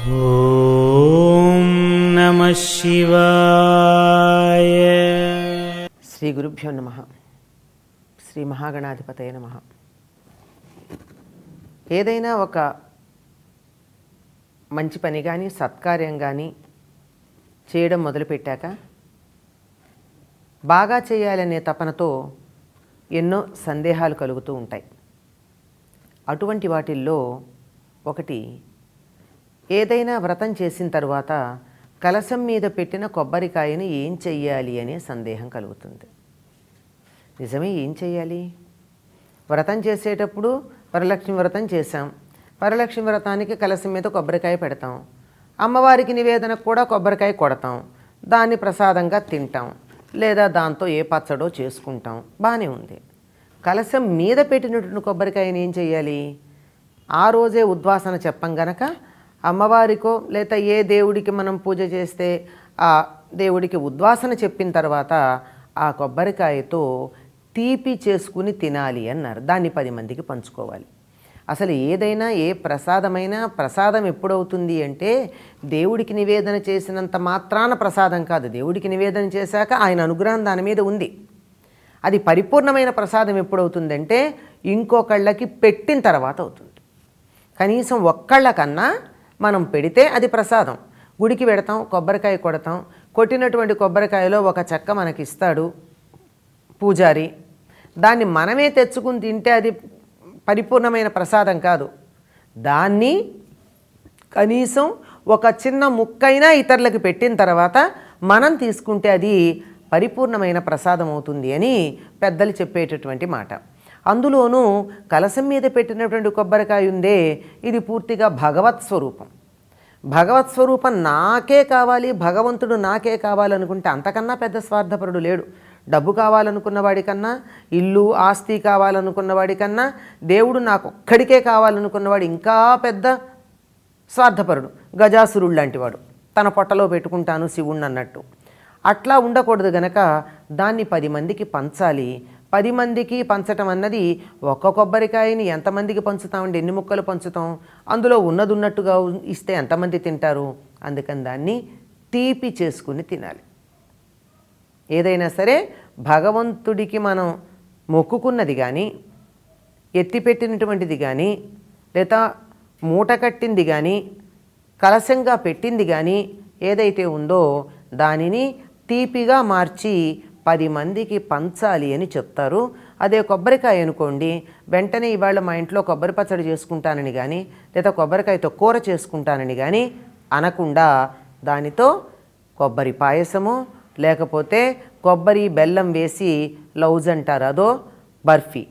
ఓం నమ శివాయ. శ్రీ గురుభ్యో నమ శ్రీ మహాగణాధిపతయ నమ. ఏదైనా ఒక మంచి పని కానీ సత్కార్యం కానీ చేయడం మొదలుపెట్టాక బాగా చేయాలనే తపనతో ఎన్నో సందేహాలు కలుగుతూ ఉంటాయి. అటువంటి వాటిల్లో ఒకటి ఏదైనా వ్రతం చేసిన తర్వాత కలశం మీద పెట్టిన కొబ్బరికాయని ఏం చెయ్యాలి అనే సందేహం కలుగుతుంది. నిజమే ఏం చెయ్యాలి? వ్రతం చేసేటప్పుడు వరలక్ష్మి వ్రతం చేశాం. వరలక్ష్మి వ్రతానికి కలశం మీద కొబ్బరికాయ పెడతాం. అమ్మవారికి నివేదనకు కూడా కొబ్బరికాయ కొడతాం. దాన్ని ప్రసాదంగా తింటాం. లేదా దాంతో ఏ పచ్చడో చేసుకుంటాం. బాగానే ఉంది. కలశం మీద పెట్టినటువంటి కొబ్బరికాయని ఏం చేయాలి ఆ రోజే ఉద్వాసన చెప్పం గనక అమ్మవారికో లేదా ఏ దేవుడికి మనం పూజ చేస్తే ఆ దేవుడికి ఉద్వాసన చెప్పిన తర్వాత ఆ కొబ్బరికాయతో తీపి చేసుకుని తినాలి అన్నారు. దాన్ని పది మందికి పంచుకోవాలి. అసలు ఏదైనా ఏ ప్రసాదమైనా ప్రసాదం ఎప్పుడవుతుంది అంటే దేవుడికి నివేదన చేసినంత మాత్రాన ప్రసాదం కాదు. దేవుడికి నివేదన చేశాక ఆయన అనుగ్రహం దాని మీద ఉంది. అది పరిపూర్ణమైన ప్రసాదం ఎప్పుడవుతుందంటే ఇంకొకళ్ళకి పెట్టిన తర్వాత అవుతుంది. కనీసం ఒక్కళ్ళకన్నా మనం పెడితే అది ప్రసాదం. గుడికి పెడతాం కొబ్బరికాయ కొడతాం. కొట్టినటువంటి కొబ్బరికాయలో ఒక చెక్క మనకి ఇస్తాడు పూజారి. దాన్ని మనమే తెచ్చుకుని తింటే అది పరిపూర్ణమైన ప్రసాదం కాదు. దాన్ని కనీసం ఒక చిన్న ముక్కైనా ఇతరులకు పెట్టిన తర్వాత మనం తీసుకుంటే అది పరిపూర్ణమైన ప్రసాదం అవుతుంది అని పెద్దలు చెప్పేటటువంటి మాట. అందులోనూ కలసం మీద పెట్టినటువంటి కొబ్బరికాయ ఉందే ఇది పూర్తిగా భగవత్ స్వరూపం. భగవత్ స్వరూపం నాకే కావాలి భగవంతుడు నాకే కావాలనుకుంటే అంతకన్నా పెద్ద స్వార్థపరుడు లేడు. డబ్బు కావాలనుకున్న వాడికన్నా ఇల్లు ఆస్తి కావాలనుకున్న వాడికన్నా దేవుడు నాకు ఒక్కడికే కావాలనుకున్నవాడు ఇంకా పెద్ద స్వార్థపరుడు గజాసురుడు లాంటివాడు. తన పొట్టలో పెట్టుకుంటాను శివుణ్ణి అన్నట్టు అట్లా ఉండకూడదు గనక దాన్ని పది మందికి పంచాలి పది మందికి పంచటం అన్నది ఒక్క కొబ్బరికాయని ఎంతమందికి పంచుతామండి ఎన్ని ముక్కలు పంచుతాం? అందులో ఉన్నది ఉన్నట్టుగా ఇస్తే ఎంతమంది తింటారు? అందుకని దాన్ని తీపి చేసుకుని తినాలి. ఏదైనా సరే భగవంతుడికి మనం మొక్కుకున్నది కానీ ఎత్తిపెట్టినటువంటిది కానీ లేదా మూట కట్టింది కానీ కలశంగా పెట్టింది కానీ ఏదైతే ఉందో దానిని తీపిగా మార్చి పది మందికి పంచాలి అని చెప్తారు. అదే కొబ్బరికాయ అనుకోండి వెంటనే ఇవాళ మా ఇంట్లో కొబ్బరి పచ్చడి చేసుకుంటానని కానీ లేదా కొబ్బరికాయతో కూర చేసుకుంటానని కానీ అనకుండా దానితో కొబ్బరి పాయసము లేకపోతే కొబ్బరి బెల్లం వేసి లౌజ్ అంటారు అదో బర్ఫీ.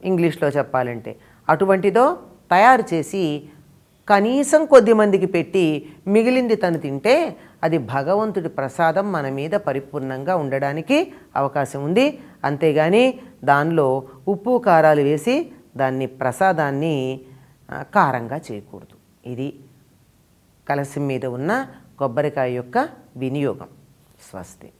ఇంగ్లీష్లో చెప్పాలంటే అటువంటిదో తయారు చేసి కనీసం కొద్ది మందికి పెట్టి మిగిలింది తను తింటే అది భగవంతుడి ప్రసాదం మన మీద పరిపూర్ణంగా ఉండడానికి అవకాశం ఉంది. అంతేగాని దానిలో ఉప్పు కారాలు వేసి దాన్ని ప్రసాదాన్ని కారంగా చేయకూడదు. ఇది కలసం మీద ఉన్న కొబ్బరికాయ యొక్క వినియోగం. స్వస్తి.